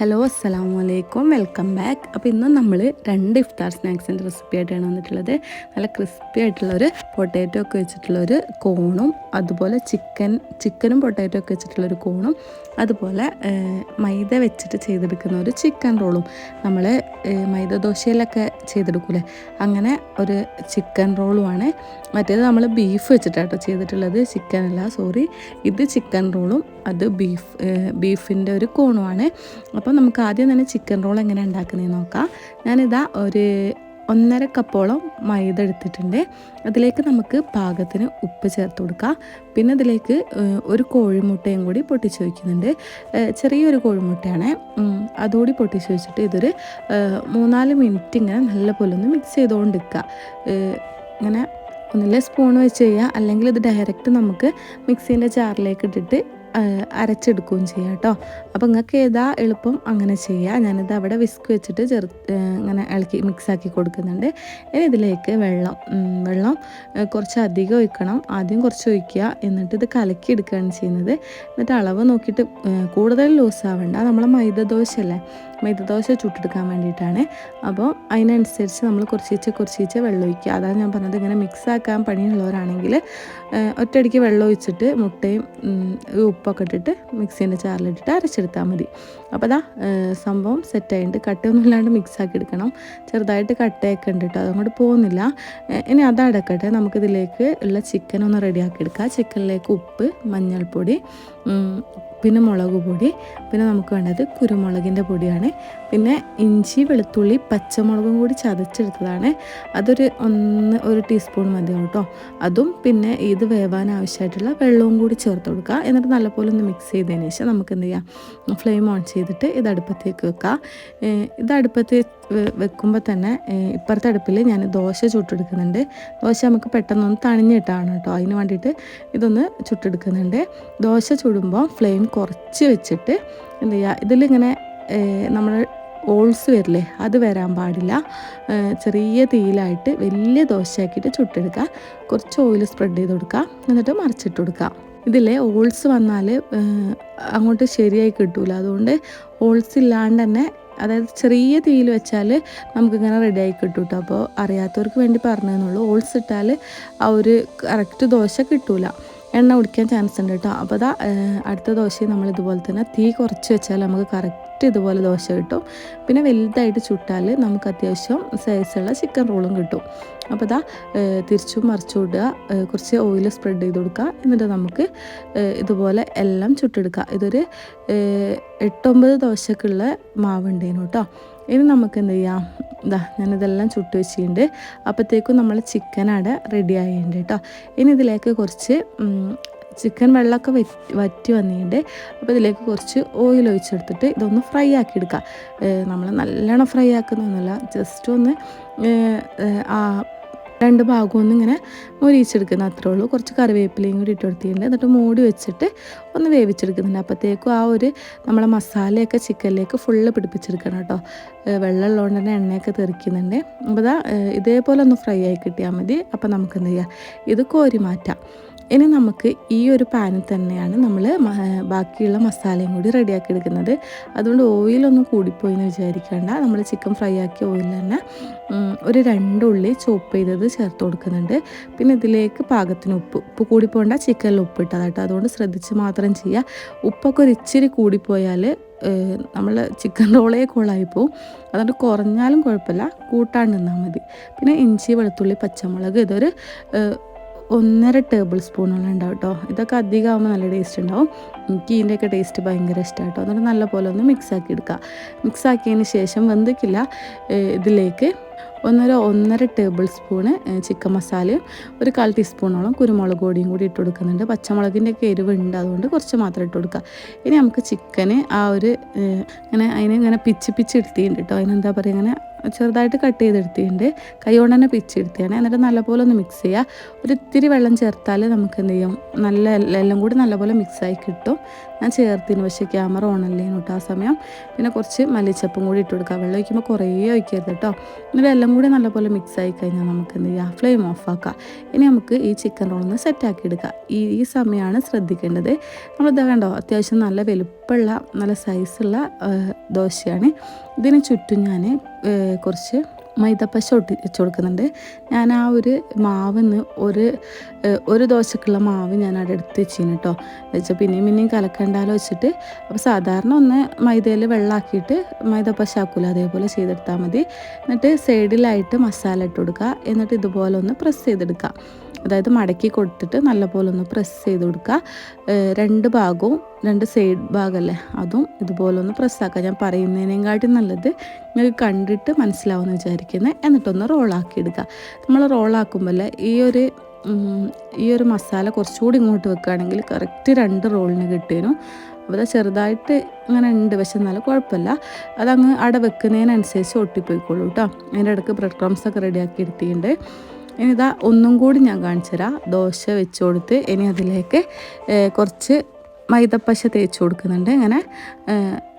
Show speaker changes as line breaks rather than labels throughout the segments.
Hello അസ്സാം വലൈക്കും welcome back. അപ്പോൾ ഇന്ന് നമ്മൾ രണ്ട് ഇഫ്താർ സ്നാക്സിന്റെ റെസിപ്പി ആയിട്ടാണ് വന്നിട്ടുള്ളത്. നല്ല ക്രിസ്പി ആയിട്ടുള്ളൊരു പൊട്ടാറ്റോ ഒക്കെ വെച്ചിട്ടുള്ളൊരു കോണും അതുപോലെ ചിക്കൻ ചിക്കനും പൊട്ടാറ്റോ ഒക്കെ വെച്ചിട്ടുള്ളൊരു കോണും അതുപോലെ മൈദ വെച്ചിട്ട് ചെയ്തെടുക്കുന്ന ഒരു ചിക്കൻ റോളും നമ്മൾ മൈദ ദോശയിലൊക്കെ ചെയ്തെടുക്കൂലേ? അങ്ങനെ ഒരു ചിക്കൻ റോളുമാണ്. മറ്റേത് നമ്മൾ ബീഫ് വെച്ചിട്ടാട്ടോ ചെയ്തിട്ടുള്ളത്. ചിക്കൻ അല്ല സോറി. ഇത് ചിക്കൻ റോളും അത് ബീഫ് ബീഫിന്റെ ഒരു കോണുമാണ്. അപ്പോൾ നമുക്ക് ആദ്യം തന്നെ ചിക്കൻ റോൾ എങ്ങനെ ഉണ്ടാക്കുന്നതെന്ന് നോക്കാം. ഞാനിതാ ഒരു ഒന്നര കപ്പോളം മൈദ എടുത്തിട്ടുണ്ട്. അതിലേക്ക് നമുക്ക് പാകത്തിന് ഉപ്പ് ചേർത്ത് കൊടുക്കാം. പിന്നെ അതിലേക്ക് ഒരു കോഴിമുട്ടയും കൂടി പൊട്ടിച്ച് വയ്ക്കുന്നുണ്ട് ചെറിയൊരു കോഴിമുട്ടയാണ്. അതുകൂടി പൊട്ടിച്ച് വെച്ചിട്ട് ഇതൊരു മൂന്നാൽ മിനിറ്റ് ഇങ്ങനെ നല്ലപോലെ ഒന്ന് മിക്സ് ചെയ്തുകൊണ്ടിരിക്കുക ഇങ്ങനെ ഒന്നില്ല സ്പൂൺ വെച്ച് ചെയ്യുക. അല്ലെങ്കിൽ ഇത് ഡയറക്റ്റ് നമുക്ക് മിക്സീന്റെ ജാറിലേക്ക് ഇട്ടിട്ട് അരച്ചെടുക്കുകയും ചെയ്യാം കേട്ടോ. അപ്പോൾ നിങ്ങൾക്ക് ഏതാ എളുപ്പം അങ്ങനെ ചെയ്യുക ഞാനിത് അവിടെ വിസ്ക് വെച്ചിട്ട് ചെറു ഇങ്ങനെ ഇളക്കി മിക്സാക്കി കൊടുക്കുന്നുണ്ട്. ഇനി ഇതിലേക്ക് വെള്ളം വെള്ളം കുറച്ച് അധികം ഒഴിക്കണം. ആദ്യം കുറച്ച് ഒഴിക്കുക. എന്നിട്ട് ഇത് കലക്കി എടുക്കുകയാണ് ചെയ്യുന്നത്. എന്നിട്ട് അളവ് നോക്കിയിട്ട് കൂടുതൽ ലൂസ് ആവണ്ട. നമ്മളെ മൈദ ദോശ അല്ലേ? മൈദ ദോശ ചുട്ടെടുക്കാൻ വേണ്ടിയിട്ടാണ്. അപ്പോൾ അതിനനുസരിച്ച് നമ്മൾ കുറച്ചീച്ച കുറച്ചീച്ച വെള്ളം ഒഴിക്കുക. അതാണ് ഞാൻ പറഞ്ഞത്. ഇങ്ങനെ മിക്സാക്കാൻ പണിയുള്ളവരാണെങ്കിൽ ഒറ്റയടിക്ക് വെള്ളം ഒഴിച്ചിട്ട് മുട്ടയും ഉപ്പൊക്കെ ഇട്ടിട്ട് മിക്സീന്റെ ചാറിലിട്ടിട്ട് അരച്ചെടുത്താൽ മതി. അപ്പോൾ അതാ സംഭവം സെറ്റായിട്ട് കട്ടയൊന്നും ഇല്ലാണ്ട് മിക്സ് ആക്കി എടുക്കണം. ചെറുതായിട്ട് കട്ടയൊക്കെ ഉണ്ട് കേട്ടോ അതങ്ങോട്ട് പോകുന്നില്ല. ഇനി അതടക്കട്ടെ നമുക്കിതിലേക്ക് ഉള്ള ചിക്കൻ ഒന്ന് റെഡിയാക്കി എടുക്കാം. ചിക്കനിലേക്ക് ഉപ്പ് മഞ്ഞൾപ്പൊടി പിന്നെ മുളക് പൊടി പിന്നെ നമുക്ക് വേണ്ടത് കുരുമുളകിന്റെ പൊടിയാണ്. പിന്നെ ഇഞ്ചി വെളുത്തുള്ളി പച്ചമുളകും കൂടി ചതച്ചെടുത്തതാണ്. അതൊരു ഒന്ന് ഒരു ടീസ്പൂൺ മതി കേട്ടോ. അതും പിന്നെ ഇത് വേവാൻ ആവശ്യമായിട്ടുള്ള വെള്ളവും കൂടി ചേർത്ത് കൊടുക്കുക. എന്നിട്ട് നല്ലപോലെ ഒന്ന് മിക്സ് ചെയ്തതിന് ശേഷം നമുക്ക് എന്ത് ചെയ്യാം? ഫ്ലെയിം ഓൺ ചെയ്തിട്ട് ഇത് അടുപ്പത്തേക്ക് വെക്കുക ഇത് അടുപ്പത്ത് വെക്കുമ്പോൾ തന്നെ ഇപ്പുറത്തെ അടുപ്പിൽ ഞാൻ ദോശ ചുട്ടെടുക്കുന്നുണ്ട്. ദോശ നമുക്ക് പെട്ടെന്നൊന്ന് തണിഞ്ഞിട്ടാണ് കേട്ടോ. അതിന് വേണ്ടിയിട്ട് ഇതൊന്ന് ചുട്ടെടുക്കുന്നുണ്ട്. ദോശ ചുടുമ്പോൾ ഫ്ലെയിം കുറച്ച് വെച്ചിട്ട് എന്ത് ചെയ്യുക ഇതിലിങ്ങനെ നമ്മൾ ഓൾസ് വരില്ലേ അത് വരാൻ പാടില്ല. ചെറിയ തീയിലായിട്ട് വലിയ ദോശയാക്കിയിട്ട് ചുട്ടെടുക്കുക. കുറച്ച് ഓയിൽ സ്പ്രെഡ് ചെയ്ത് കൊടുക്കുക. എന്നിട്ട് മറിച്ചിട്ട് കൊടുക്കുക. ഇതിലെ ഓൾസ് വന്നാൽ അങ്ങോട്ട് ശരിയായി കിട്ടൂല. അതുകൊണ്ട് ഓൾസ് ഇല്ലാണ്ട് തന്നെ അതായത് ചെറിയ തീയിൽ വെച്ചാൽ നമുക്കിങ്ങനെ റെഡി ആയി കിട്ടും കേട്ടോ അപ്പോൾ അറിയാത്തവർക്ക് വേണ്ടി പറഞ്ഞതെന്നുള്ളൂ ഓൾസ് ഇട്ടാൽ ആ ഒരു കറക്റ്റ് ദോശ കിട്ടൂല. എണ്ണ കുടിക്കാൻ ചാൻസ് ഉണ്ട് കേട്ടോ അപ്പോൾ അതാ അടുത്ത ദോശയും നമ്മൾ ഇതുപോലെ തന്നെ തീ കുറച്ച് വെച്ചാൽ നമുക്ക് കറക്റ്റ് ഇതുപോലെ ദോശ കിട്ടും. പിന്നെ വലുതായിട്ട് ചുട്ടാൽ നമുക്ക് അത്യാവശ്യം സൈസുള്ള ചിക്കൻ റോളും കിട്ടും. അപ്പോൾ അതാ തിരിച്ചും മറിച്ചും ഇടുക കുറച്ച് ഓയിൽ സ്പ്രെഡ് ചെയ്ത് കൊടുക്കുക. എന്നിട്ട് നമുക്ക് ഇതുപോലെ എല്ലാം ചുട്ടെടുക്കുക. ഇതൊരു എട്ടൊമ്പത് ദോശക്കുള്ള മാവുണ്ടേനു കേട്ടോ ഇനി നമുക്ക് എന്ത് ചെയ്യാം? ഇതാ ഞാനിതെല്ലാം ചുട്ട് വെച്ചിട്ടുണ്ട്. അപ്പോഴത്തേക്കും നമ്മൾ ചിക്കൻ അവിടെ റെഡി ആയിട്ടുണ്ട് കേട്ടോ ഇനി ഇതിലേക്ക് കുറച്ച് ചിക്കൻ വെള്ളമൊക്കെ വറ്റി വന്നിട്ടുണ്ട്. അപ്പോൾ ഇതിലേക്ക് കുറച്ച് ഓയിൽ ഒഴിച്ചെടുത്തിട്ട് ഇതൊന്ന് ഫ്രൈ ആക്കി എടുക്കുക നമ്മൾ നല്ലോണം ഫ്രൈ ആക്കുന്നൊന്നുമില്ല ജസ്റ്റ് ഒന്ന് രണ്ട് ഭാഗവും ഇങ്ങനെ മൊരിയിച്ചെടുക്കുന്ന അത്രേ ഉള്ളൂ. കുറച്ച് കറിവേപ്പിലയും കൂടി ഇട്ട് കൊടുത്തിട്ടുണ്ട്. എന്നിട്ട് മൂടി വെച്ചിട്ട് ഒന്ന് വേവിച്ചെടുക്കുന്നുണ്ട്. അപ്പോഴത്തേക്കും ആ ഒരു നമ്മളെ മസാലയൊക്കെ ചിക്കനിലേക്ക് ഫുള്ള് പിടിപ്പിച്ചെടുക്കണം കേട്ടോ. വെള്ളമുള്ളതുകൊണ്ട് തന്നെ എണ്ണയൊക്കെ തെറിക്കുന്നുണ്ട്. അപ്പോൾ ഇതാ ഇതേപോലെ ഒന്ന് ഫ്രൈ ആയി കിട്ടിയാൽ മതി. അപ്പോൾ നമുക്ക് എന്ത് ചെയ്യാം ഇത് കോരി മാറ്റാം ഇനി നമുക്ക് ഈ ഒരു പാനിൽ തന്നെയാണ് നമ്മൾ ബാക്കിയുള്ള മസാലയും കൂടി റെഡിയാക്കി എടുക്കുന്നത്. അതുകൊണ്ട് ഓയിലൊന്നും കൂടിപ്പോയി എന്ന് വിചാരിക്കേണ്ട. നമ്മൾ ചിക്കൻ ഫ്രൈ ആക്കിയ ഓയിൽ തന്നെ ഒരു രണ്ട് ഉള്ളി ചോപ്പ് ചെയ്തത് ചേർത്ത് കൊടുക്കുന്നുണ്ട്. പിന്നെ ഇതിലേക്ക് പാകത്തിന് ഉപ്പ് ഉപ്പ് കൂടിപ്പോണ്ട ചിക്കനിൽ ഉപ്പ് ഇട്ടതാട്ടോ അതുകൊണ്ട് ശ്രദ്ധിച്ച് മാത്രം ചെയ്യുക. ഉപ്പൊക്കെ ഒരു ഇച്ചിരി കൂടിപ്പോയാൽ നമ്മൾ ചിക്കൻ റോളേ കോളായി പോവും. അതുകൊണ്ട് കുറഞ്ഞാലും കുഴപ്പമില്ല. കൂട്ടാണ്ട് നിന്നാൽ മതി. പിന്നെ ഇഞ്ചി വെളുത്തുള്ളി പച്ചമുളക് ഇതൊരു ഒന്നര ടേബിൾ സ്പൂണോളം ഉണ്ടാവും കേട്ടോ. ഇതൊക്കെ അധികം ആകുമ്പോൾ നല്ല ടേസ്റ്റ് ഉണ്ടാവും. എനിക്ക് ഇതിന്റെയൊക്കെ ടേസ്റ്റ് ഭയങ്കര ഇഷ്ടമാണ് കേട്ടോ. എന്നിട്ട് നല്ല പോലെ ഒന്ന് മിക്സ് ആക്കി എടുക്കുക. മിക്സ് ആക്കിയതിന് ശേഷം വെന്തിക്കില്ല ഇതിലേക്ക് ഒന്നര ഒന്നര ടേബിൾ സ്പൂണ് ചിക്കൻ മസാലയും ഒരു കാൽ ടീസ്പൂണോളം കുരുമുളക് പൊടിയും കൂടി ഇട്ട് കൊടുക്കുന്നുണ്ട്. പച്ചമുളകിന്റെ ഒക്കെ എരിവുണ്ട് അതുകൊണ്ട് കുറച്ച് മാത്രം ഇട്ട് കൊടുക്കുക. ഇനി നമുക്ക് ചിക്കന് ആ ഒരു ഇങ്ങനെ അതിനെ ഇങ്ങനെ പിച്ച് പിച്ച് എടുത്തിട്ടുണ്ട് കേട്ടോ. അതിനെന്താ പറയുക ഇങ്ങനെ ചെറുതായിട്ട് കട്ട് ചെയ്തെടുത്തിട്ടുണ്ട്. കൈ കൊണ്ട് തന്നെ പിച്ചെടുത്തിയാണ് എന്നിട്ട് നല്ലപോലെ ഒന്ന് മിക്സ് ചെയ്യുക. ഒരു ഇത്തിരി വെള്ളം ചേർത്താൽ നമുക്ക് എന്ത് ചെയ്യും? നല്ല എല്ലാം കൂടി നല്ലപോലെ മിക്സായി കിട്ടും. ഞാൻ ചേർത്തിന് പക്ഷേ ക്യാമറ ഓണല്ലേനു കേട്ടോ ആ സമയം. പിന്നെ കുറച്ച് മല്ലിച്ചപ്പും കൂടി ഇട്ട് കൊടുക്കുക വെള്ളം ഒഴിക്കുമ്പോൾ കുറേ ഒഴിക്കരുത് കേട്ടോ എന്നിട്ട് എല്ലാം കൂടി നല്ലപോലെ മിക്സ് ആയി കഴിഞ്ഞാൽ നമുക്ക് എന്ത് ചെയ്യാം? ഫ്ലെയിം ഓഫ് ആക്കാം. ഇനി നമുക്ക് ഈ ചിക്കൻ റോളൊന്ന് സെറ്റാക്കി എടുക്കാം. ഈ ഈ സമയമാണ് ശ്രദ്ധിക്കേണ്ടത്. നമ്മളിതാ കണ്ടോ? അത്യാവശ്യം നല്ല വലുപ്പമുള്ള നല്ല സൈസുള്ള ദോശയാണ്. ഇതിന് ചുറ്റും ഞാൻ കുറച്ച് മൈദപ്പശ ഒട്ടി വെച്ച് കൊടുക്കുന്നുണ്ട് ഞാൻ ആ ഒരു മാവിന്ന് ഒരു ഒരു ദോശക്കുള്ള മാവ് ഞാൻ അവിടെ എടുത്ത് വെച്ചിന് കേട്ടോ വെച്ചാൽ പിന്നെയും പിന്നെയും കലക്കണ്ടാലോ വെച്ചിട്ട് അപ്പോൾ സാധാരണ ഒന്ന് മൈദയിൽ വെള്ളമാക്കിയിട്ട് മൈദപ്പശ ആക്കൂല. അതേപോലെ ചെയ്തെടുത്താൽ മതി. എന്നിട്ട് സൈഡിലായിട്ട് മസാല ഇട്ട് കൊടുക്കുക. എന്നിട്ട് ഇതുപോലെ ഒന്ന് പ്രസ് ചെയ്തെടുക്കുക. അതായത് മടക്കി കൊടുത്തിട്ട് നല്ലപോലെ ഒന്ന് പ്രസ് ചെയ്ത് കൊടുക്കുക. രണ്ട് ഭാഗവും രണ്ട് സൈഡ് ഭാഗമല്ലേ അതും ഇതുപോലെ ഒന്ന് പ്രസ്സാക്കുക ഞാൻ പറയുന്നതിനേക്കാട്ടും നല്ലത് നിങ്ങൾക്ക് കണ്ടിട്ട് മനസ്സിലാവുമെന്ന് വിചാരിക്കുന്നത് എന്നിട്ടൊന്ന് റോളാക്കി എടുക്കുക. നമ്മൾ റോളാക്കുമ്പോൾ ഈ ഒരു ഈ ഒരു മസാല കുറച്ചുകൂടി ഇങ്ങോട്ട് വെക്കുകയാണെങ്കിൽ കറക്റ്റ് രണ്ട് റോളിന് കിട്ടിയതിനും അപ്പോൾ ചെറുതായിട്ട് അങ്ങനെ ഉണ്ട്. പക്ഷെ എന്നാലും കുഴപ്പമില്ല. അതങ്ങ് അവിടെ വെക്കുന്നതിനനുസരിച്ച് ഒട്ടിപ്പോയിക്കോളൂ കേട്ടോ. അതിന്റെ ഇടയ്ക്ക് ബ്രെഡ് ക്രംസ് ഒക്കെ റെഡിയാക്കി എടുത്തിട്ടുണ്ട്. ഇനി ഇതാ ഒന്നും കൂടി ഞാൻ കാണിച്ചു തരാം ദോശ വെച്ച് കൊടുത്ത് ഇനി അതിലേക്ക് കുറച്ച് മൈദപ്പശ തേച്ച് കൊടുക്കുന്നുണ്ട് ഇങ്ങനെ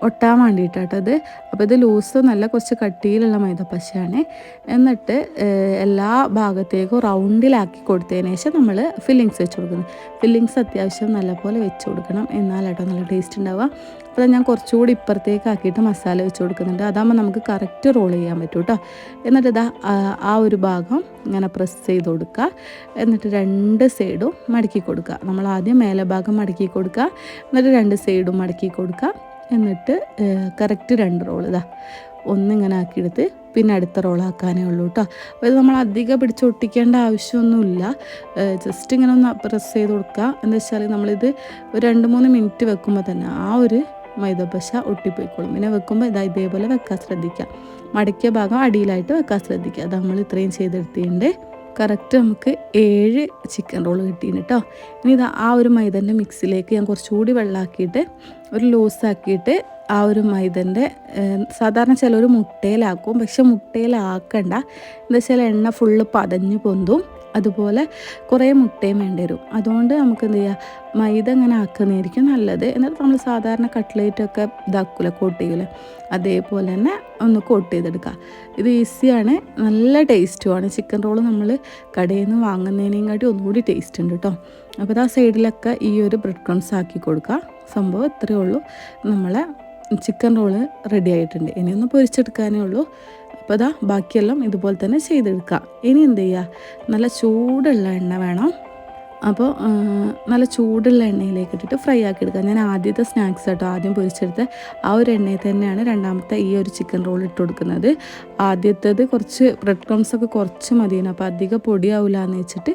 ഒട്ടാൻ വേണ്ടിയിട്ടാട്ടത് അപ്പോൾ ഇത് ലൂസ് നല്ല കുറച്ച് കട്ടിയിലുള്ള മൈദപ്പശയാണ്. എന്നിട്ട് എല്ലാ ഭാഗത്തേക്കും റൗണ്ടിലാക്കി കൊടുത്തതിന് ശേഷം നമ്മൾ ഫില്ലിങ്സ് വെച്ച് കൊടുക്കുന്നത് ഫില്ലിങ്സ് അത്യാവശ്യം നല്ലപോലെ വെച്ച് കൊടുക്കണം എന്നാലാട്ടോ നല്ല ടേസ്റ്റ് ഉണ്ടാവുക. അപ്പോൾ ഞാൻ കുറച്ചുകൂടി ഇപ്പുറത്തേക്ക് ആക്കിയിട്ട് മസാല വെച്ച് കൊടുക്കുന്നുണ്ട്. അതാകുമ്പോൾ നമുക്ക് കറക്റ്റ് റോൾ ചെയ്യാൻ പറ്റും കേട്ടോ എന്നിട്ട് ഇതാ ആ ഒരു ഭാഗം ഇങ്ങനെ പ്രസ് ചെയ്ത് കൊടുക്കുക. എന്നിട്ട് രണ്ട് സൈഡും മടക്കി കൊടുക്കുക. നമ്മൾ ആദ്യം മേലെ ഭാഗം മടക്കി കൊടുക്കുക. എന്നിട്ട് രണ്ട് സൈഡും മടക്കി കൊടുക്കുക. എന്നിട്ട് കറക്റ്റ് രണ്ട് റോൾ ഇതാ. ഒന്നിങ്ങനെ ആക്കിയെടുത്ത് പിന്നെ അടുത്ത റോളാക്കാനേ ഉള്ളൂ കേട്ടോ അപ്പോൾ നമ്മൾ അധികം പിടിച്ചൊട്ടിക്കേണ്ട ആവശ്യമൊന്നുമില്ല. ജസ്റ്റ് ഇങ്ങനെ ഒന്ന് പ്രസ് ചെയ്ത് കൊടുക്കുക എന്താ വെച്ചാൽ നമ്മളിത് ഒരു രണ്ട് മൂന്ന് മിനിറ്റ് വെക്കുമ്പോൾ തന്നെ ആ ഒരു മൈദപ്പശ ഒട്ടിപ്പോയിക്കോളും. പിന്നെ വെക്കുമ്പോൾ ഇതാ ഇതേപോലെ വെക്കാൻ ശ്രദ്ധിക്കുക മടക്കിയ ഭാഗം അടിയിലായിട്ട് വെക്കാൻ ശ്രദ്ധിക്കുക അത് നമ്മൾ ഇത്രയും ചെയ്തെടുത്തിട്ടുണ്ട്. കറക്റ്റ് നമുക്ക് ഏഴ് ചിക്കൻ റോൾ കിട്ടിയിന് കേട്ടോ ഇനി ഇത് ആ ഒരു മൈദന്റെ മിക്സിലേക്ക് ഞാൻ കുറച്ചുകൂടി വെള്ളമാക്കിയിട്ട് ഒരു ലൂസാക്കിയിട്ട് ആ ഒരു മൈദന്റെ സാധാരണ ചിലർ മുട്ടയിലാക്കും പക്ഷെ മുട്ടയിലാക്കണ്ട. എന്താ വെച്ചാൽ എണ്ണ ഫുള്ള് പതഞ്ഞ് പൊന്തും. അതുപോലെ കുറേ മുട്ടയും വേണ്ടി വരും. അതുകൊണ്ട് നമുക്ക് എന്ത് ചെയ്യുക മൈദ ഇങ്ങനെ ആക്കുന്നതായിരിക്കും നല്ലത്. എന്നിട്ട് നമ്മൾ സാധാരണ കട്ട്ലേറ്റൊക്കെ ഇതാക്കൂല കോട്ട് ചെയ്യൂല? അതേപോലെ തന്നെ ഒന്ന് കോട്ട് ചെയ്തെടുക്കുക. ഇത് ഈസിയാണ് നല്ല ടേസ്റ്റുമാണ് ചിക്കൻ റോൾ നമ്മൾ കടയിൽ നിന്ന് വാങ്ങുന്നതിനേയും കാട്ടി ഒന്നുകൂടി ടേസ്റ്റ് ഉണ്ട് കേട്ടോ അപ്പോൾ ആ സൈഡിലൊക്കെ ഈ ഒരു ബ്രെഡ് ക്രംസ് ആക്കി കൊടുക്കുക. സംഭവം ഇത്രയേ ഉള്ളൂ. നമ്മളെ ചിക്കൻ റോൾ റെഡി ആയിട്ടുണ്ട്. ഇനിയൊന്ന് പൊരിച്ചെടുക്കാനേ ഉള്ളൂ. അപ്പോൾ ബാക്കിയെല്ലാം ഇതുപോലെ തന്നെ ചെയ്തെടുക്കുക. ഇനി എന്ത് ചെയ്യുക? നല്ല ചൂടുള്ള എണ്ണ വേണം. അപ്പോൾ നല്ല ചൂടുള്ള എണ്ണയിലേക്ക് ഇട്ടിട്ട് ഫ്രൈ ആക്കി എടുക്കുക. ഞാൻ ആദ്യത്തെ സ്നാക്സ് കേട്ടോ ആദ്യം പൊരിച്ചെടുത്ത് ആ ഒരു എണ്ണയിൽ തന്നെയാണ് രണ്ടാമത്തെ ഈ ഒരു ചിക്കൻ റോൾ ഇട്ട് കൊടുക്കുന്നത്. ആദ്യത്തേത് കുറച്ച് ബ്രെഡ് ക്രംസ് ഒക്കെ കുറച്ച് മതിയാണ് അപ്പോൾ അധികം പൊടിയാവില്ല എന്ന് വെച്ചിട്ട്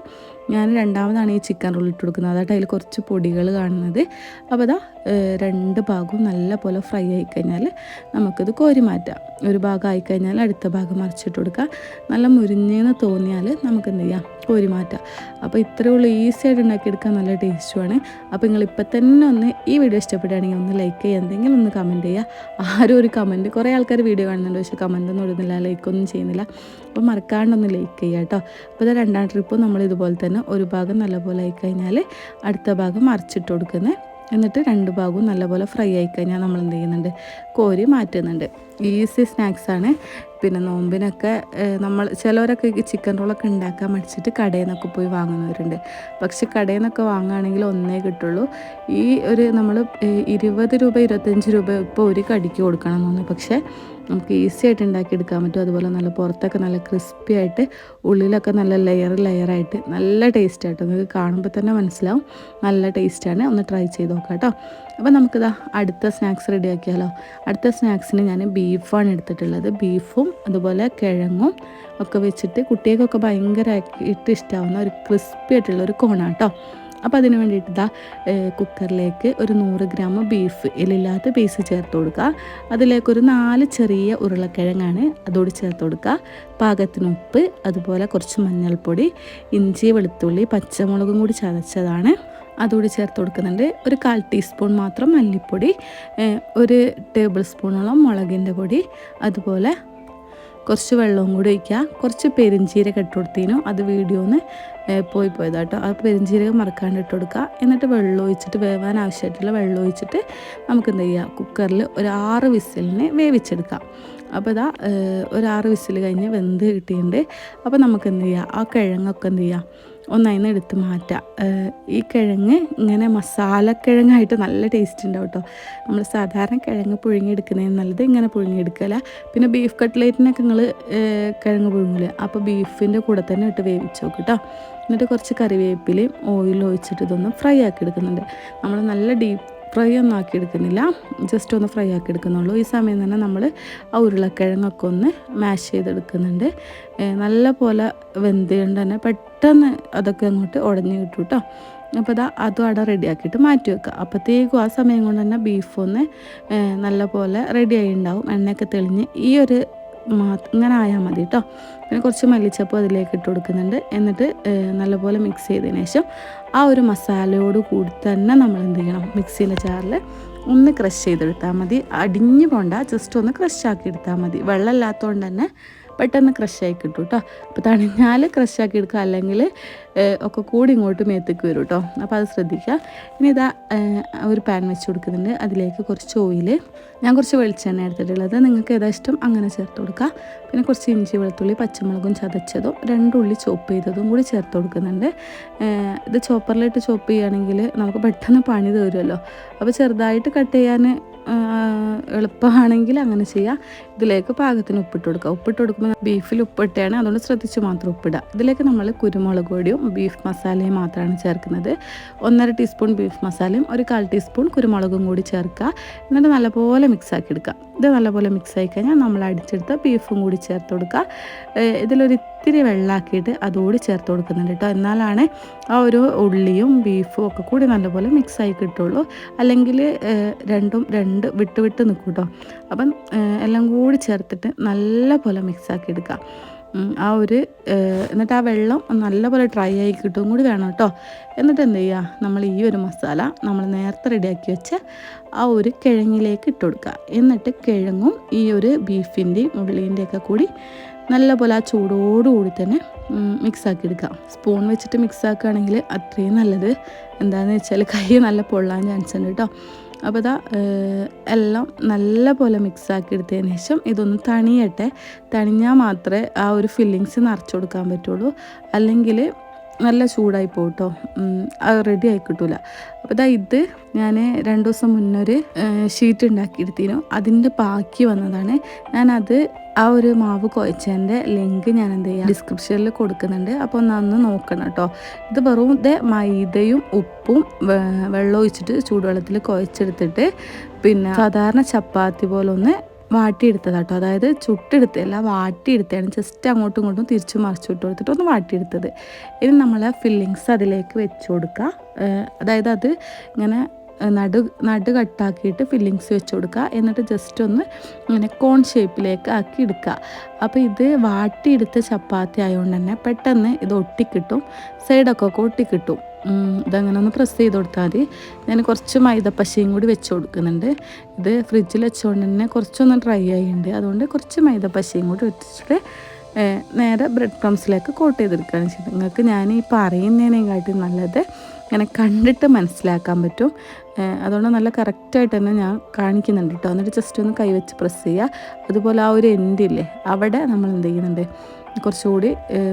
ഞാൻ രണ്ടാമതാണ് ഈ ചിക്കൻ റോൾ ഇട്ട് കൊടുക്കുന്നത്. അതായിട്ട് അതിൽ കുറച്ച് പൊടികൾ കാണുന്നത്. അപ്പോൾ അതാ രണ്ട് ഭാഗവും നല്ല പോലെ ഫ്രൈ ആയി കഴിഞ്ഞാൽ നമുക്കിത് കോരി മാറ്റാം. ഒരു ഭാഗം ആയിക്കഴിഞ്ഞാൽ അടുത്ത ഭാഗം മറിച്ചിട്ട് കൊടുക്കുക. നല്ല മുരിഞ്ഞെന്ന് തോന്നിയാൽ നമുക്ക് എന്ത് ചെയ്യാം? കോരി മാറ്റാം. അപ്പോൾ ഇത്രയേ ഉള്ളൂ. ഈസി ആയിട്ട് ഉണ്ടാക്കിയെടുക്കാൻ നല്ല ടേസ്റ്റുമാണ് അപ്പോൾ നിങ്ങൾ ഇപ്പം തന്നെ ഒന്ന് ഈ വീഡിയോ ഇഷ്ടപ്പെടുകയാണെങ്കിൽ ഒന്ന് ലൈക്ക് ചെയ്യുക. എന്തെങ്കിലും ഒന്ന് കമന്റ് ചെയ്യുക. ആരും ഒരു കമന്റ് കുറേ ആൾക്കാർ വീഡിയോ കാണുന്നുണ്ട്. പക്ഷേ കമന്റ് ഒന്നും ഇടുന്നില്ല. ലൈക്ക് ഒന്നും ചെയ്യുന്നില്ല. അപ്പോൾ മറക്കാണ്ടൊന്ന് ലൈക്ക് ചെയ്യുക കേട്ടോ. അപ്പോൾ രണ്ടാം ട്രിപ്പ് നമ്മൾ ഇതുപോലെ തന്നെ ഒരു ഭാഗം നല്ലപോലെ ആയി കഴിഞ്ഞാൽ അടുത്ത ഭാഗം മറിച്ചിട്ട് കൊടുക്കുന്നത് എന്നിട്ട് രണ്ട് ഭാഗവും നല്ലപോലെ ഫ്രൈ ആയി കഴിഞ്ഞാൽ നമ്മൾ എന്ത് ചെയ്യുന്നുണ്ട്? കോരി മാറ്റുന്നുണ്ട്. ഈസി സ്നാക്സാണ് പിന്നെ നോമ്പിനൊക്കെ നമ്മൾ ചിലവരൊക്കെ ചിക്കൻ റോളൊക്കെ ഉണ്ടാക്കാൻ മടിച്ചിട്ട് കടയിൽ നിന്നൊക്കെ പോയി വാങ്ങുന്നവരുണ്ട്. പക്ഷെ കടയിൽ നിന്നൊക്കെ വാങ്ങുകയാണെങ്കിൽ ഒന്നേ കിട്ടുള്ളൂ. ഈ ഒരു നമ്മൾ ഇരുപത് രൂപ ഇരുപത്തഞ്ച് രൂപ ഇപ്പോൾ ഒരു കടിക്ക് കൊടുക്കണം എന്ന് പക്ഷേ നമുക്ക് ഈസി ആയിട്ട് ഉണ്ടാക്കിയെടുക്കാൻ പറ്റും. അതുപോലെ നല്ല പുറത്തൊക്കെ നല്ല ക്രിസ്പി ആയിട്ട് ഉള്ളിലൊക്കെ നല്ല ലെയർ ലെയറായിട്ട് നല്ല ടേസ്റ്റ് ആയിട്ട് നിങ്ങൾക്ക് കാണുമ്പോൾ തന്നെ മനസ്സിലാവും. നല്ല ടേസ്റ്റാണ് ഒന്ന് ട്രൈ ചെയ്ത് നോക്കാം കേട്ടോ അപ്പോൾ നമുക്കിതാ അടുത്ത സ്നാക്സ് റെഡിയാക്കിയാലോ അടുത്ത സ്നാക്സിന് ഞാൻ ബീഫാണ് എടുത്തിട്ടുള്ളത്. ബീഫും അതുപോലെ കിഴങ്ങും ഒക്കെ വെച്ചിട്ട് കുട്ടികൾക്കൊക്കെ ഭയങ്കരമായിട്ട് ഇഷ്ടമാവുന്ന ഒരു ക്രിസ്പി ആയിട്ടുള്ള ഒരു കോണാണ് കേട്ടോ അപ്പോൾ അതിന് വേണ്ടിയിട്ട് ഇതാ കുക്കറിലേക്ക് ഒരു നൂറ് ഗ്രാം ബീഫ് എല്ലില്ലാത്ത പീസ് ചേർത്ത് കൊടുക്കുക. അതിലേക്ക് ഒരു നാല് ചെറിയ ഉരുളക്കിഴങ്ങാണ് അതോട് ചേർത്ത് കൊടുക്കുക. പാകത്തിന് ഉപ്പ് അതുപോലെ കുറച്ച് മഞ്ഞൾപ്പൊടി ഇഞ്ചി വെളുത്തുള്ളി പച്ചമുളകും കൂടി ചതച്ചതാണ്. അതുകൂടി ചേർത്ത് കൊടുക്കുന്നുണ്ട് ഒരു കാൽ ടീസ്പൂൺ മാത്രം മല്ലിപ്പൊടി ഒരു ടേബിൾ സ്പൂണോളം മുളകിന്റെ പൊടി അതുപോലെ കുറച്ച് വെള്ളവും കൂടി ഒഴിക്കുക. കുറച്ച് പെരിഞ്ചീരക ഇട്ട് കൊടുത്തീനു. അത് വീഡിയോന്ന് പോയി പോയത് കേട്ടോ ആ പെരിഞ്ചീരകം മറക്കാണ്ട് ഇട്ട് കൊടുക്കുക. എന്നിട്ട് വെള്ളം ഒഴിച്ചിട്ട് വേവാൻ ആവശ്യമായിട്ടുള്ള വെള്ളം ഒഴിച്ചിട്ട് നമുക്ക് എന്ത് ചെയ്യുക കുക്കറിൽ ഒരു ആറ് വിസിലിനെ വേവിച്ചെടുക്കാം. അപ്പോൾ ഇതാ ഒരു ആറ് വിസിൽ കഴിഞ്ഞ് വെന്ത് കിട്ടിയിട്ടുണ്ട്. അപ്പോൾ നമുക്ക് എന്ത് ചെയ്യുക ആ കിഴങ്ങൊക്കെ എന്ത് ചെയ്യുക ഒന്നതിന്ന് എടുത്ത് മാറ്റാം ഈ കിഴങ്ങ് ഇങ്ങനെ മസാലക്കിഴങ്ങായിട്ട് നല്ല ടേസ്റ്റ് ഉണ്ടാവും കേട്ടോ. നമ്മൾ സാധാരണ കിഴങ്ങ് പുഴുങ്ങിയെടുക്കുന്നതിന് നല്ലത് ഇങ്ങനെ പുഴുങ്ങിയെടുക്കല. പിന്നെ ബീഫ് കട്ട്ലേറ്റിനൊക്കെ നിങ്ങൾ കിഴങ്ങ് പുഴുങ്ങില്ല അപ്പോൾ ബീഫിന്റെ കൂടെ തന്നെ ഇട്ട് വേവിച്ച് നോക്കും കേട്ടോ എന്നിട്ട് കുറച്ച് കറിവേപ്പിലയും ഓയിലും ഒഴിച്ചിട്ട് ഇതൊന്ന് ഫ്രൈ ആക്കി എടുക്കുന്നുണ്ട്. നമ്മൾ നല്ല ഡീപ്പ് ഫ്രൈ ഒന്നും ആക്കി എടുക്കുന്നില്ല ജസ്റ്റ് ഒന്ന് ഫ്രൈ ആക്കി എടുക്കുന്നുള്ളൂ ഈ സമയം തന്നെ നമ്മൾ ആ ഉരുളക്കിഴങ്ങൊക്കെ ഒന്ന് മാഷ് ചെയ്തെടുക്കുന്നുണ്ട്. നല്ല പോലെ വെന്തുകൊണ്ട് തന്നെ പെട്ടെന്ന് അതൊക്കെ അങ്ങോട്ട് ഉടഞ്ഞു കിട്ടും കേട്ടോ അപ്പോൾ ഇതാ അതും അവിടെ റെഡിയാക്കിയിട്ട് മാറ്റി വെക്കുക. അപ്പോഴത്തേക്കും ആ സമയം കൊണ്ട് തന്നെ ബീഫ് ഒന്ന് നല്ല പോലെ റെഡി ആയി ഉണ്ടാവും. എണ്ണയൊക്കെ തെളിഞ്ഞ് ഈ ഒരു ഇങ്ങനെ ആയാൽ മതി കേട്ടോ പിന്നെ കുറച്ച് മല്ലിച്ചപ്പ് അതിലേക്ക് ഇട്ട് കൊടുക്കുന്നുണ്ട്. എന്നിട്ട് നല്ലപോലെ മിക്സ് ചെയ്തതിന് ശേഷം ആ ഒരു മസാലയോട് കൂടി തന്നെ നമ്മൾ എന്ത് ചെയ്യണം? മിക്സിയിലെ ചാറിൽ ഒന്ന് ക്രഷ് ചെയ്തെടുത്താൽ മതി. അടിഞ്ഞു പോണ്ട ജസ്റ്റ് ഒന്ന് ക്രഷ് ആക്കി എടുത്താൽ മതി. വെള്ളമില്ലാത്തതുകൊണ്ട് തന്നെ പെട്ടെന്ന് ക്രഷായി കിട്ടും കേട്ടോ അപ്പോൾ തണിഞ്ഞാൽ ക്രഷാക്കി എടുക്കുക. അല്ലെങ്കിൽ ഒക്കെ കൂടി ഇങ്ങോട്ട് മേത്തേക്ക് വരും കേട്ടോ അപ്പോൾ അത് ശ്രദ്ധിക്കുക. ഇനി ഇതാ ഒരു പാൻ വെച്ച് കൊടുക്കുന്നുണ്ട്. അതിലേക്ക് കുറച്ച് ഓയിൽ ഞാൻ കുറച്ച് വെളിച്ചെണ്ണ എടുത്തിട്ടുള്ളത്. നിങ്ങൾക്ക് ഏതാ ഇഷ്ടം അങ്ങനെ ചേർത്ത് കൊടുക്കുക. പിന്നെ കുറച്ച് ഇഞ്ചി വെളുത്തുള്ളി പച്ചമുളകും ചതച്ചതും രണ്ടുള്ളി ചോപ്പ് ചെയ്തതും കൂടി ചേർത്ത് കൊടുക്കുന്നുണ്ട്. ഇത് ചോപ്പറിലിട്ട് ചോപ്പ് ചെയ്യുകയാണെങ്കിൽ നമുക്ക് പെട്ടെന്ന് പണി തരുമല്ലോ അപ്പോൾ ചെറുതായിട്ട് കട്ട് ചെയ്യാൻ എളുപ്പമാണെങ്കിൽ അങ്ങനെ ചെയ്യാം. ഇതിലേക്ക് പാകത്തിന് ഉപ്പിട്ട് കൊടുക്കുക. ഉപ്പിട്ട് കൊടുക്കുമ്പോൾ ബീഫിൽ ഉപ്പിട്ടാണ്. അതുകൊണ്ട് ശ്രദ്ധിച്ച് മാത്രം ഉപ്പിടുക. ഇതിലേക്ക് നമ്മൾ കുരുമുളക് പൊടിയും ബീഫ് മസാലയും മാത്രമാണ് ചേർക്കുന്നത്. ഒന്നര ടീസ്പൂൺ ബീഫ് മസാലയും ഒരു കാൽ ടീസ്പൂൺ കുരുമുളകും കൂടി ചേർക്കുക. എന്നിട്ട് നല്ലപോലെ മിക്സ് ആക്കി എടുക്കുക. ഇത് നല്ലപോലെ മിക്സ് ആയി കഴിഞ്ഞാൽ നമ്മൾ അടിച്ചെടുത്ത ബീഫും കൂടി ചേർത്ത് കൊടുക്കുക. ഇതിലൊരു ഇത്തിരി വെള്ളമാക്കിയിട്ട് അതുകൂടി ചേർത്ത് കൊടുക്കുന്നുണ്ട് കേട്ടോ. എന്നാലാണ് ആ ഒരു ഉള്ളിയും ബീഫും ഒക്കെ കൂടി നല്ലപോലെ മിക്സായി കിട്ടുള്ളൂ. അല്ലെങ്കിൽ രണ്ടും രണ്ട് വിട്ട് വിട്ട് നിൽക്കും കേട്ടോ. അപ്പം എല്ലാം കൂടി ചേർത്തിട്ട് നല്ലപോലെ മിക്സ് ആക്കി എടുക്കുക ആ ഒരു എന്നിട്ട് ആ വെള്ളം നല്ലപോലെ ഡ്രൈ ആയി കിട്ടും കൂടി വേണം കേട്ടോ. എന്നിട്ട് എന്ത് ചെയ്യുക? നമ്മൾ ഈ ഒരു മസാല നമ്മൾ നേരത്തെ റെഡിയാക്കി വെച്ച ആ ഒരു കിഴങ്ങിലേക്ക് ഇട്ട് കൊടുക്കുക. എന്നിട്ട് കിഴങ്ങും ഈ ഒരു ബീഫിന്റെയും ഉള്ളീന്റെയൊക്കെ കൂടി നല്ലപോലെ ആ ചൂടോടുകൂടി തന്നെ മിക്സാക്കി എടുക്കാം. സ്പൂൺ വെച്ചിട്ട് മിക്സാക്കുകയാണെങ്കിൽ അത്രയും നല്ലത്. എന്താണെന്ന് വെച്ചാൽ കൈ നല്ല പൊള്ളാൻ ചാൻസ് ഉണ്ട് കേട്ടോ അപ്പോൾ ഇതാ എല്ലാം നല്ല പോലെ മിക്സാക്കി എടുത്തതിന് ശേഷം ഇതൊന്ന് തണിയട്ടെ. തണിഞ്ഞാൽ മാത്രമേ ആ ഒരു ഫില്ലിങ്സ് നിറച്ചു കൊടുക്കാൻ പറ്റുള്ളൂ. അല്ലെങ്കിൽ നല്ല ചൂടായി പോകും കേട്ടോ അത് റെഡി ആയി കിട്ടൂല. അപ്പോൾ ഇതാ ഇത് ഞാൻ രണ്ട് ദിവസം മുന്നൊരു ഷീറ്റ് ഉണ്ടാക്കിയെടുത്തിരുന്നു. അതിന്റെ ബാക്കി വന്നതാണ്. ഞാനത് ആ ഒരു മാവ് കുഴച്ചതിന്റെ ലിങ്ക് ഞാൻ എന്ത് ചെയ്യാം ഡിസ്ക്രിപ്ഷനിൽ കൊടുക്കുന്നുണ്ട്. അപ്പോൾ ഒന്ന് നോക്കണം കേട്ടോ. ഇത് വെറും ഇത് മൈദയും ഉപ്പും വെള്ളം ഒഴിച്ചിട്ട് ചൂടുവെള്ളത്തിൽ കുഴച്ചെടുത്തിട്ട് പിന്നെ സാധാരണ ചപ്പാത്തി പോലെ ഒന്ന് വാട്ടിയെടുത്തതാണ് കേട്ടോ അതായത് ചുട്ടെടുത്തല്ല വാട്ടിയെടുത്തതാണ്. ജസ്റ്റ് അങ്ങോട്ടും ഇങ്ങോട്ടും തിരിച്ചു മറിച്ചു വിട്ട് കൊടുത്തിട്ട് ഒന്ന് വാട്ടിയെടുത്തത്. ഇനി നമ്മൾ ഫില്ലിങ്സ് അതിലേക്ക് വെച്ച് കൊടുക്കുക അതായത് അത് ഇങ്ങനെ നടു നടു കട്ടാക്കിയിട്ട് ഫില്ലിങ്സ് വെച്ച് കൊടുക്കുക എന്നിട്ട് ജസ്റ്റ് ഒന്ന് ഇങ്ങനെ കോൺ ഷേപ്പിലേക്ക് ആക്കി എടുക്കുക അപ്പോൾ ഇത് വാട്ടിയെടുത്ത ചപ്പാത്തി ആയതുകൊണ്ട് തന്നെ പെട്ടെന്ന് ഇത് ഒട്ടിക്കിട്ടും. സൈഡൊക്കെ ഒട്ടിക്കിട്ടും. ഇതങ്ങനെ ഒന്ന് പ്രസ് ചെയ്ത് കൊടുത്താൽ മതി. ഞാൻ കുറച്ച് മൈദപ്പശയും കൂടി വെച്ച് കൊടുക്കുന്നുണ്ട്. ഇത് ഫ്രിഡ്ജിൽ വെച്ചുകൊണ്ട് തന്നെ കുറച്ചൊന്ന് ഡ്രൈ ആയിട്ടുണ്ട് അതുകൊണ്ട് കുറച്ച് മൈദപ്പശയും കൂടി വെച്ചിട്ട് നേരെ ബ്രെഡ് ക്രംസിലേക്ക് കോട്ട് ചെയ്തെടുക്കുകയാണ് ചെയ്തത്. നിങ്ങൾക്ക് ഞാൻ ഈ പറയുന്നതിനെക്കാട്ടി നല്ലത് ഇങ്ങനെ കണ്ടിട്ട് മനസ്സിലാക്കാൻ പറ്റും. അതുകൊണ്ട് നല്ല കറക്റ്റായിട്ട് തന്നെ ഞാൻ കാണിക്കുന്നുണ്ട് കേട്ടോ എന്നിട്ട് ജസ്റ്റ് ഒന്ന് കൈവച്ച് പ്രസ് ചെയ്യുക. അതുപോലെ ആ ഒരു എൻഡില്ലേ അവിടെ നമ്മൾ എന്ത് ചെയ്യുന്നുണ്ട്? കുറച്ചുകൂടി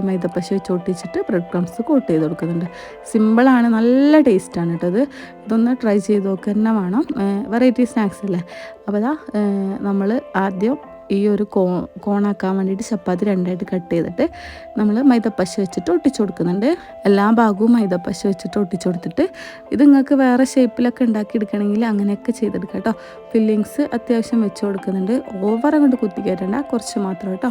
മൈദപ്പശ വെച്ച് ഒട്ടിച്ചിട്ട് ബ്രെഡ് ക്രംസ് കോട്ട് ചെയ്ത് കൊടുക്കുന്നുണ്ട്. സിമ്പിളാണ് നല്ല ടേസ്റ്റാണ് കേട്ടോ അത് ഇതൊന്ന് ട്രൈ ചെയ്ത് നോക്കുക തന്നെ വേണം. വെറൈറ്റി സ്നാക്സ് അല്ലേ? അപ്പോൾ അതാ നമ്മൾ ആദ്യം ഈ ഒരു കോ കോണാക്കാൻ വേണ്ടിയിട്ട് ചപ്പാത്തി രണ്ടായിട്ട് കട്ട് ചെയ്തിട്ട് നമ്മൾ മൈദപ്പശ വെച്ചിട്ട് ഒട്ടിച്ചു കൊടുക്കുന്നുണ്ട്. എല്ലാ ഭാഗവും മൈദപ്പശ വെച്ചിട്ട് ഒട്ടിച്ചു കൊടുത്തിട്ട് ഇത് നിങ്ങൾക്ക് വേറെ ഷേപ്പിലൊക്കെ ഉണ്ടാക്കിയെടുക്കണമെങ്കിൽ അങ്ങനെയൊക്കെ ചെയ്തെടുക്കാം കേട്ടോ ഫില്ലിങ്സ് അത്യാവശ്യം വെച്ച് കൊടുക്കുന്നുണ്ട്. ഓവർ അങ്ങോട്ട് കുത്തി കുറച്ച് മാത്രം കേട്ടോ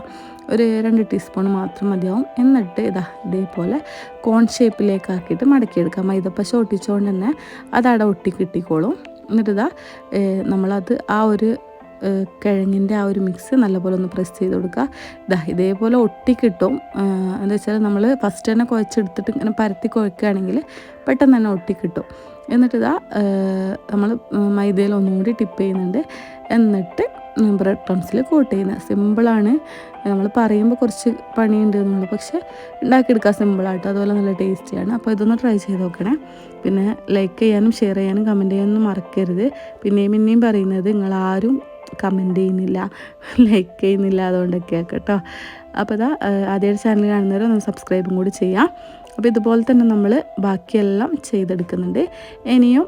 ഒരു രണ്ട് ടീസ്പൂൺ മാത്രം മതിയാവും. എന്നിട്ട് ഇതാ ഇതേപോലെ കോൺ ഷേപ്പിലേക്ക് ആക്കിയിട്ട് മടക്കിയെടുക്കാം മൈദപ്പശ ഒട്ടിച്ചുകൊണ്ട് തന്നെ അതവിടെ ഒട്ടി കിട്ടിക്കോളും എന്നിട്ടിതാ നമ്മളത് ആ ഒരു കിഴങ്ങിന്റെ ആ ഒരു മിക്സ് നല്ലപോലെ ഒന്ന് പ്രസ് ചെയ്ത് കൊടുക്കുക. ഇതാ ഇതേപോലെ ഒട്ടിക്കിട്ടും. എന്താ വെച്ചാൽ നമ്മൾ ഫസ്റ്റ് തന്നെ കുഴച്ചെടുത്തിട്ട് ഇങ്ങനെ പരത്തി കുഴക്കുകയാണെങ്കിൽ പെട്ടെന്ന് തന്നെ ഒട്ടിക്കിട്ടും. എന്നിട്ട് ഇതാ നമ്മൾ മൈദയിൽ ഒന്നുകൂടി ടിപ്പ് ചെയ്യുന്നുണ്ട്. എന്നിട്ട് ബ്രെഡ് ക്രംസിൽ കോട്ട് ചെയ്യുന്നത്. സിമ്പിളാണ് നമ്മൾ പറയുമ്പോൾ കുറച്ച് പണിയുണ്ട് നമ്മൾ പക്ഷേ ഉണ്ടാക്കിയെടുക്കാൻ സിമ്പിളായിട്ട് അതുപോലെ നല്ല ടേസ്റ്റിയാണ് അപ്പോൾ ഇതൊന്ന് ട്രൈ ചെയ്ത് നോക്കണേ. പിന്നെ ലൈക്ക് ചെയ്യാനും ഷെയർ ചെയ്യാനും കമന്റ് ചെയ്യാനും മറക്കരുത്. പിന്നെയും പിന്നെയും പറയുന്നത് നിങ്ങളാരും കമന്റ് ചെയ്യുന്നില്ല ലൈക്ക് ചെയ്യുന്നില്ല അതുകൊണ്ടൊക്കെയാണ് കേട്ടോ അപ്പോൾ ഇതാ അതേ ചാനൽ കാണുന്നവരെ ഒന്ന് സബ്സ്ക്രൈബും കൂടി ചെയ്യാം. അപ്പോൾ ഇതുപോലെ തന്നെ നമ്മൾ ബാക്കിയെല്ലാം ചെയ്തെടുക്കുന്നുണ്ട്. ഇനിയും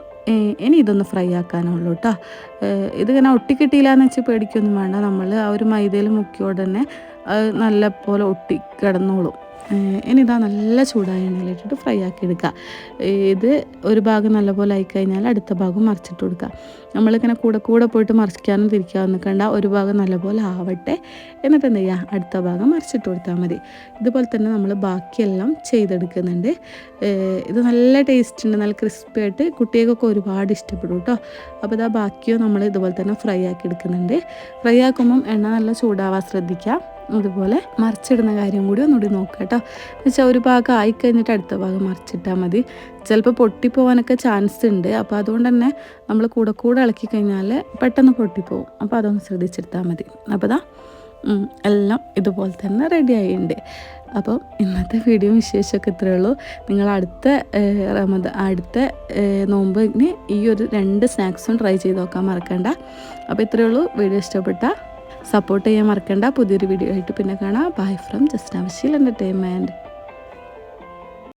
ഇനി ഇതൊന്ന് ഫ്രൈ ആക്കാനുള്ളൂ കേട്ടോ ഇതിങ്ങനെ ഒട്ടിക്കിട്ടിയില്ല എന്ന് വെച്ച് പേടിക്കൊന്നും വേണ്ട. നമ്മൾ ആ ഒരു മൈദയിൽ മുക്കിയോടെ തന്നെ അത് നല്ല പോലെ ഒട്ടി കിടന്നോളും ഇനി ഇതാ നല്ല ചൂടായ എണ്ണയിലിട്ടിട്ട് ഫ്രൈ ആക്കി എടുക്കുക. ഇത് ഒരു ഭാഗം നല്ലപോലെ ആയിക്കഴിഞ്ഞാൽ അടുത്ത ഭാഗം മറിച്ചിട്ട് കൊടുക്കുക. നമ്മളിങ്ങനെ കൂടെ കൂടെ പോയിട്ട് മറിക്കാനും തിരിക്കാനും നിൽക്കണ്ട ഒരു ഭാഗം നല്ലപോലെ ആവട്ടെ. എന്നിട്ട് എന്ത് ചെയ്യുക? അടുത്ത ഭാഗം മറിച്ചിട്ട് കൊടുത്താൽ മതി. ഇതുപോലെ തന്നെ നമ്മൾ ബാക്കിയെല്ലാം ചെയ്തെടുക്കുന്നുണ്ട്. ഇത് നല്ല ടേസ്റ്റ് ഉണ്ട്. നല്ല ക്രിസ്പി ആയിട്ട് കുട്ടികൾക്കൊക്കെ ഒരുപാട് ഇഷ്ടപ്പെടും കേട്ടോ. അപ്പോൾ ഇതാ ബാക്കിയോ നമ്മൾ ഇതുപോലെ തന്നെ ഫ്രൈ ആക്കി എടുക്കുന്നുണ്ട്. ഫ്രൈ ആക്കുമ്പം എണ്ണ നല്ല ചൂടാവാൻ ശ്രദ്ധിക്കുക. അതുപോലെ മറിച്ചിടുന്ന കാര്യം കൂടി ഒന്നുകൂടി നോക്കുക കേട്ടോ. എന്നുവെച്ചാൽ ഒരു ഭാഗം ആയിക്കഴിഞ്ഞിട്ട് അടുത്ത ഭാഗം മറിച്ചിട്ടാൽ മതി. ചിലപ്പോൾ പൊട്ടിപ്പോവാനൊക്കെ ചാൻസ് ഉണ്ട്. അപ്പോൾ അതുകൊണ്ട് തന്നെ നമ്മൾ കൂടെ കൂടെ ഇളക്കി കഴിഞ്ഞാൽ പെട്ടെന്ന് പൊട്ടിപ്പോവും. അപ്പോൾ അതൊന്ന് ശ്രദ്ധിച്ചെടുത്താൽ മതി. അപ്പോൾ ദാ എല്ലാം ഇതുപോലെ തന്നെ റെഡി ആയിട്ടുണ്ട്. അപ്പം ഇന്നത്തെ വീഡിയോ വിശേഷമൊക്കെ ഇത്രയേ ഉള്ളൂ. നിങ്ങൾ അടുത്ത റമദ അടുത്ത നോമ്പിന് ഈ ഒരു രണ്ട് സ്നാക്സും ട്രൈ ചെയ്ത് നോക്കാൻ മറക്കണ്ട. അപ്പോൾ ഇത്രയേ ഉള്ളൂ. വീഡിയോ ഇഷ്ടപ്പെട്ട സപ്പോർട്ട് ചെയ്യാൻ മറക്കണ്ട. പുതിയൊരു വീഡിയോ ആയിട്ട് പിന്നെ കാണാം. ബൈ ഫ്രം ജസ്റ്റ് അവശീൽ എന്റർടൈൻമെന്റ്